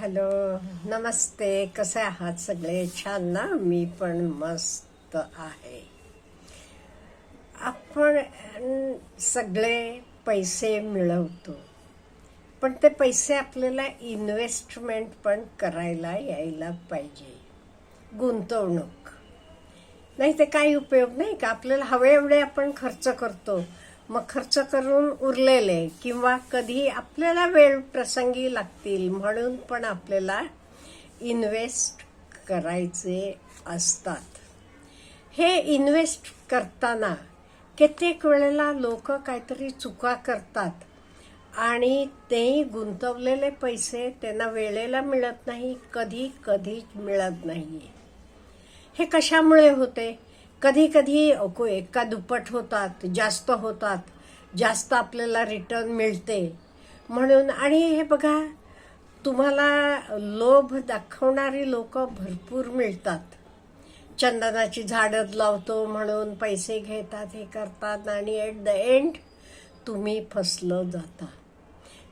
Hello नमस्ते. कसे आहात सगळे? छान ना? मी पण मस्त आहे. आपण सगळे पैसे मिळवतो. पण ते पैसे आपल्याला इन्व्हेस्टमेंट पण करायला यायला पाहिजे. गुंतवणूक. नाही ते काही उपयोग नाही का? आपल्याला हवे एवढे आपण खर्च करतो. मग खर्च करून उरलेले किंवा कधी आपल्याला वेळ प्रसंगी लागतील म्हणून पण आपल्याला इन्व्हेस्ट करायचे असतात. हे इन्व्हेस्ट करताना कित्येक वेळेला लोक काहीतरी चुका करतात आणि तेही गुंतवलेले पैसे त्यांना वेळेला मिळत नाही कधी कधीच मिळत नाही. हे कशामुळे होते? कधी कधी एका दुप्पट होतात जास्त होतात जास्त आपल्याला रिटर्न मिळते. म्हणून आणि हे बघा तुम्हाला लोभ दाखवणारी लोक भरपूर मिळतात. चंदनाची झाडं लावतो म्हणून पैसे घेतात हे करतात आणि एट द एंड तुम्ही फसलं जाता.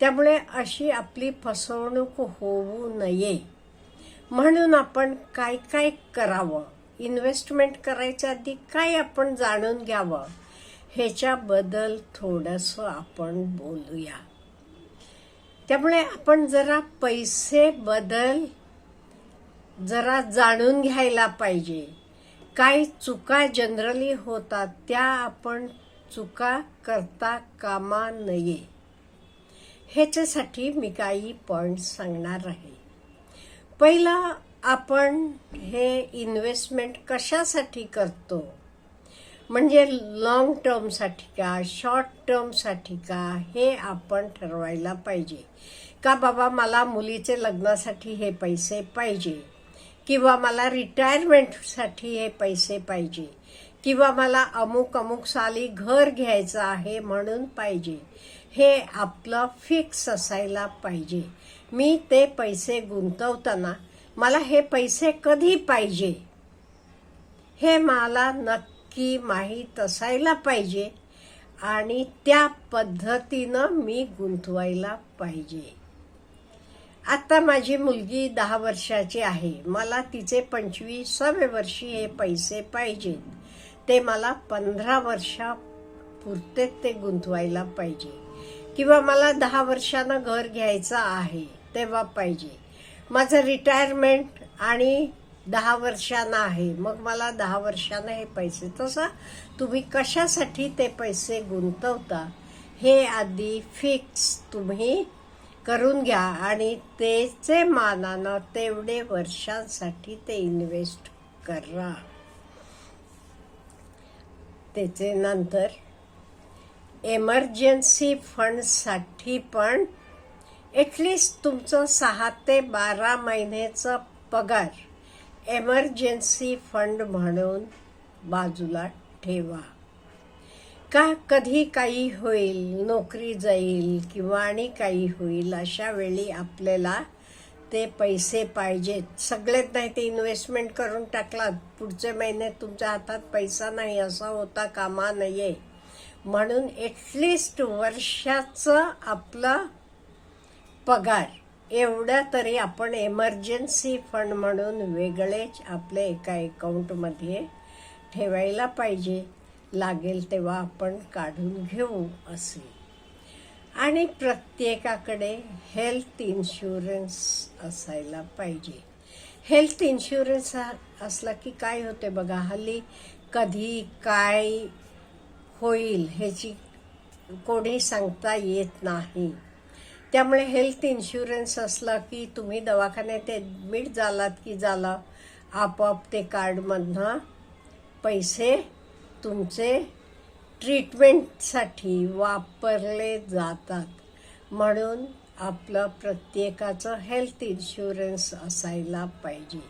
त्यामुळे अशी आपली फसवणूक होऊ नये. म्हणून आपण काय काय करावं? इन्व्हेस्टमेंट करायच्या आधी काय आपण जाणून घ्यावं? ह्याच्याबद्दल थोडंसं आपण बोलूया. त्यामुळे आपण जरा पैसे बदल जरा जाणून घ्यायला पाहिजे. काय चुका जनरली होतात त्या आपण चुका करता कामा नये. ह्याच्यासाठी मी काही पॉइंट सांगणार आहे. पहिला आपण हे इन्व्हेस्टमेंट कशासाठी करतो? म्हणजे लॉंग टर्मसाठी का शॉर्ट टर्मसाठी का हे आपण ठरवायला पाहिजे. का बाबा मला मुलीचे लग्नासाठी हे पैसे पाहिजे? किंवा मला रिटायरमेंटसाठी हे पैसे पाहिजे? किंवा मला अमुक अमुक साली घर घ्यायचं आहे म्हणून पाहिजे? हे आपलं फिक्स असायला पाहिजे. मी ते पैसे गुंतवताना मला हे पैसे कधी पाहिजे? हे मला नक्की माहीत असायला पाहिजे आणि त्या पद्धतीनं मी गुंतवायला पाहिजे. आता माझी मुलगी दहा वर्षाची आहे. मला तिचे पंचवीसावे वर्षी हे पैसे पाहिजेत ते मला पंधरा वर्षापुरते ते गुंतवायला पाहिजे. किंवा मला दहा वर्षानं घर घ्यायचं आहे तेव्हा पाहिजे. माझं रिटायरमेंट आणि दहा वर्षानं आहे. मग मला दहा वर्षानं हे पैसे तसं तुम्ही कशासाठी ते पैसे गुंतवता हे आधी फिक्स तुम्ही करून घ्या आणि त्याचे मानानं तेवढे वर्षांसाठी ते इन्व्हेस्ट करा. त्याचे नंतर एमर्जन्सी फंडसाठी पण ॲटलिस्ट तुमचं सहा ते बारा महिन्याचं पगार एमर्जन्सी फंड म्हणून बाजूला ठेवा. का कधी काही होईल नोकरी जाईल किंवा आणि काही होईल अशा वेळी आपल्याला ते पैसे पाहिजेत. सगळेच नाही ते इन्व्हेस्टमेंट करून टाकलात. पुढच्या महिन्यात तुमच्या हातात पैसा नाही असा होता कामा नये. म्हणून एटलिस्ट वर्षाचं आपलं पगार. एवढं तरी आपण एमर्जन्सी फंड म्हणून वेगळेच आपल्या एका अकाउंटमध्ये ठेवायला पाहिजे. लागेल तेव्हा आपण काढून घेऊ असे. आणि प्रत्येकाकडे हेल्थ इन्शुरन्स असायला पाहिजे. हेल्थ इन्शुरन्स हा असला की काय होते बघा हल्ली कधी काय होईल ह्याची कोणी सांगता येत नाही. त्यामुळे हेल्थ इन्शुरन्स असला की तुम्ही दवाखान्यात ॲडमिट झालात की झालं आपोआप ते कार्डमधनं पैसे तुमचे ट्रीटमेंटसाठी वापरले जातात. म्हणून आपलं प्रत्येकाचं हेल्थ इन्शुरन्स असायला पाहिजे.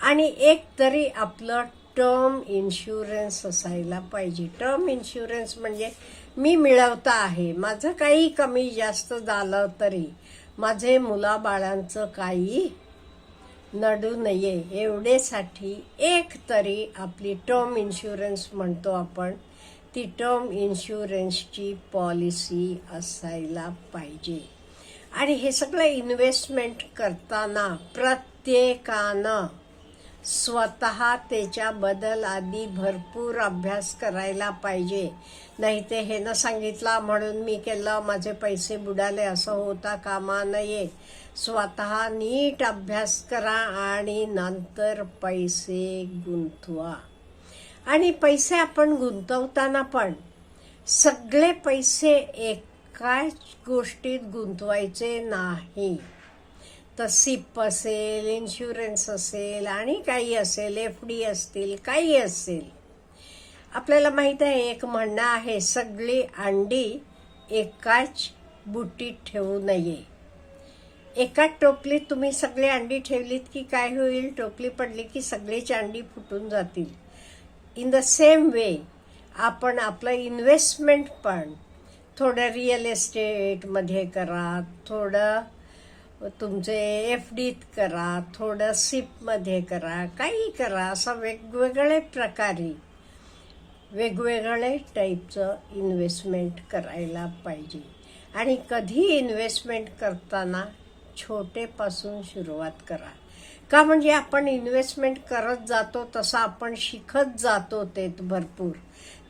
आणि एक तरी आपलं टर्म इन्शुरन्स असायला पाहिजे. टर्म इन्शुरन्स म्हणजे मी मिळवता आहे. माझं काही कमी जास्त झालं तरी माझे मुलाबाळांचं काही नडू नये. एवढेसाठी एक तरी आपली टर्म इन्शुरन्स म्हणतो आपण. ती टर्म इन्शुरन्सची पॉलिसी असायला पाहिजे. आणि हे सगळं इन्व्हेस्टमेंट करताना प्रत्येकानं स्वतः त्याच्याबद्दल आधी भरपूर अभ्यास करायला पाहिजे. नाही ते हे न सांगितलं म्हणून मी केलं माझे पैसे बुडाले असं होता कामा नये. स्वतः नीट अभ्यास करा आणि नंतर पैसे गुंतवा. आणि पैसे आपण गुंतवताना पण सगळे पैसे एकाच गोष्टीत गुंतवायचे नाही. तर सिप असेल इन्शुरन्स असेल आणि काही असेल एफ डी असतील काही असेल. आपल्याला माहीत आहे एक म्हणणं आहे सगळी अंडी एकाच बुटीत ठेवू नये. एकाच टोपलीत तुम्ही सगळी अंडी ठेवलीत की काय होईल? टोपली पडली की सगळीच अंडी फुटून जातील. इन द सेम वे आपण आपलं इन्व्हेस्टमेंट पण थोडं रिअल एस्टेटमध्ये करा थोडं तुमचे एफ डीत करा थोडं सिपमध्ये करा काही करा असं वेगवेगळे प्रकारे वेगवेगळे टाईपचं इन्व्हेस्टमेंट करायला पाहिजे. आणि कधी इन्व्हेस्टमेंट करताना छोटेपासून सुरुवात करा. का म्हणजे आपण इन्व्हेस्टमेंट करत जातो तसं आपण शिकत जातो ते भरपूर.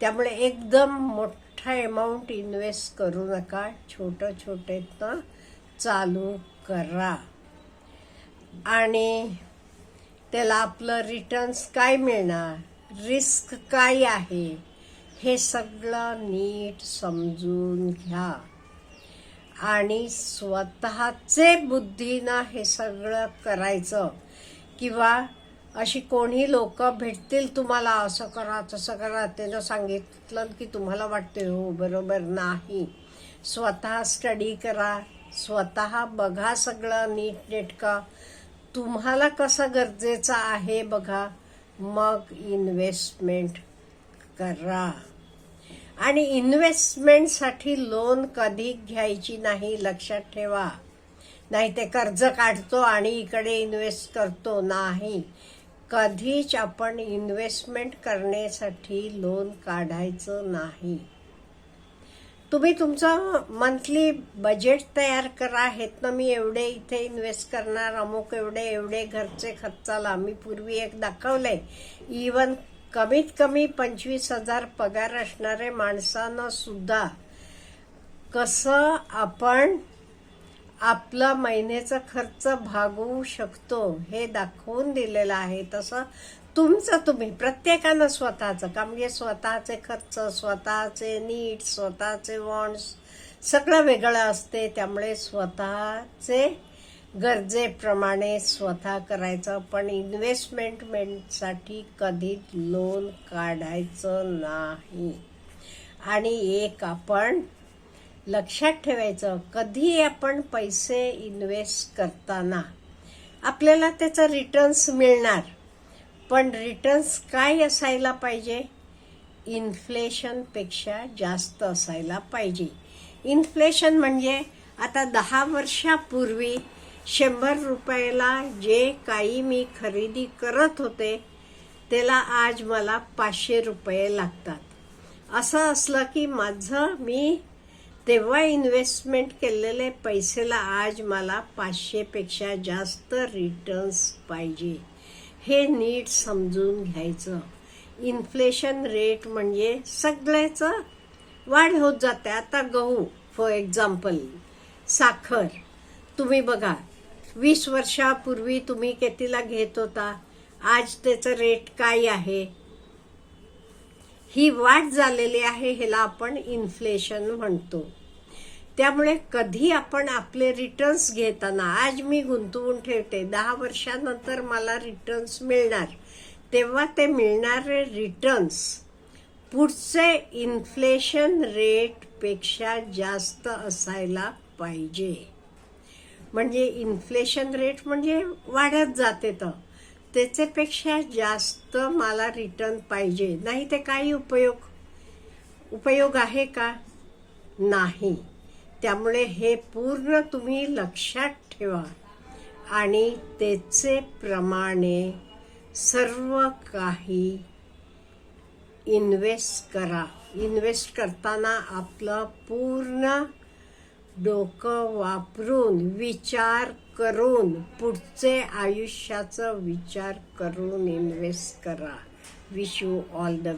त्यामुळे एकदम मोठा अमाऊंट इन्व्हेस्ट करू नका छोटं छोटेतनं चालू करा. आणि त्याला आपलं रिटर्न्स काय मिळणार? रिस्क काय आहे? हे सगळं नीट समजून घ्या. आणि स्वतःचे बुद्धीनं हे सगळं करायचं. किंवा अशी कोणी लोक भेटतील तुम्हाला असं करा तसं करा त्यानं सांगितलं की तुम्हाला वाटते हो बरोबर नाही. स्वतः स्टडी करा. स्वतः बघा सगळं नीट नेटकं. तुम्हाला कसं गरजेचं आहे बघा. मग इन्व्हेस्टमेंट करा. आणि इन्व्हेस्टमेंटसाठी लोन कधी घ्यायची नाही लक्षात ठेवा. नाही ते कर्ज काढतो आणि इकडे इन्व्हेस्ट करतो नाही. कधीच आपण इन्व्हेस्टमेंट करण्यासाठी लोन काढायचं नाही. तुम्ही तुमचं मंथली बजेट तयार करा. हेत ना मी एवढे इथे इन्व्हेस्ट करणार अमुक एवढे एवढे घरचे खर्चाला. मी पूर्वी एक दाखवलंय. इवन कमीत कमी पंचवीस हजार पगार असणारे माणसानं सुद्धा कसं आपण आपला महिन्याचा खर्च भागवू शकतो हे दाखवून दिलेलं आहे. तसं तुमचं तुम्ही प्रत्येकानं स्वतःचं का म्हणजे स्वतःचे खर्च स्वतःचे नीट स्वतःचे वॉन्ट्स सगळं वेगळं असते त्यामुळे स्वतःचे गरजेप्रमाणे स्वतः करायचं पण इन्व्हेस्टमेंटमेंटसाठी कधी लोन काढायचं नाही. आणि एक आपण लक्षात ठेवायचं कधी आपण पैसे इन्व्हेस्ट करताना आपल्याला त्याचं रिटर्न्स मिळणार. पण रिटर्न्स काय असायला पाहिजे? इन्फ्लेशनपेक्षा जास्त असायला पाहिजे. इन्फ्लेशन म्हणजे आता दहा वर्षापूर्वी शंभर रुपयाला जे काही मी खरेदी करत होते त्याला आज मला पाचशे रुपये लागतात. असं असलं की माझं मी तेव्हा इन्व्हेस्टमेंट केलेले पैसेला आज मला पाचशेपेक्षा जास्त रिटर्न्स पाहिजे. हे नीट समजून घ्यायचं. इन्फ्लेशन रेट म्हणजे सगळ्याचं वाढ होत जाते. आता गहू फॉर एक्झाम्पल साखर. तुम्ही बघा वीस वर्षापूर्वी तुम्ही कितीला घेत होता? आज त्याचं रेट काय आहे? ही वाढ झालेली आहे ह्याला आपण इन्फ्लेशन म्हणतो. त्यामुळे कधी आपण आपले रिटर्न्स घेताना आज मी गुंतवून ठेवते दहा वर्षानंतर मला रिटर्न्स मिळणार. तेव्हा ते मिळणारे रिटर्न्स पुढचे इन्फ्लेशन रेटपेक्षा जास्त असायला पाहिजे. म्हणजे इन्फ्लेशन रेट म्हणजे वाढत जाते तर. त्याच्यापेक्षा जास्त मला रिटर्न पाहिजे. नाही ते काही उपयोग उपयोग आहे का? नाही. त्यामुळे हे पूर्ण तुम्ही लक्षात ठेवा. आणि त्याचे प्रमाणे सर्व काही इन्व्हेस्ट करा. इन्व्हेस्ट करताना आपलं पूर्ण डोकं वापरून विचार करून पुढचे आयुष्याचा विचार करून इन्व्हेस्ट करा. Wish you all the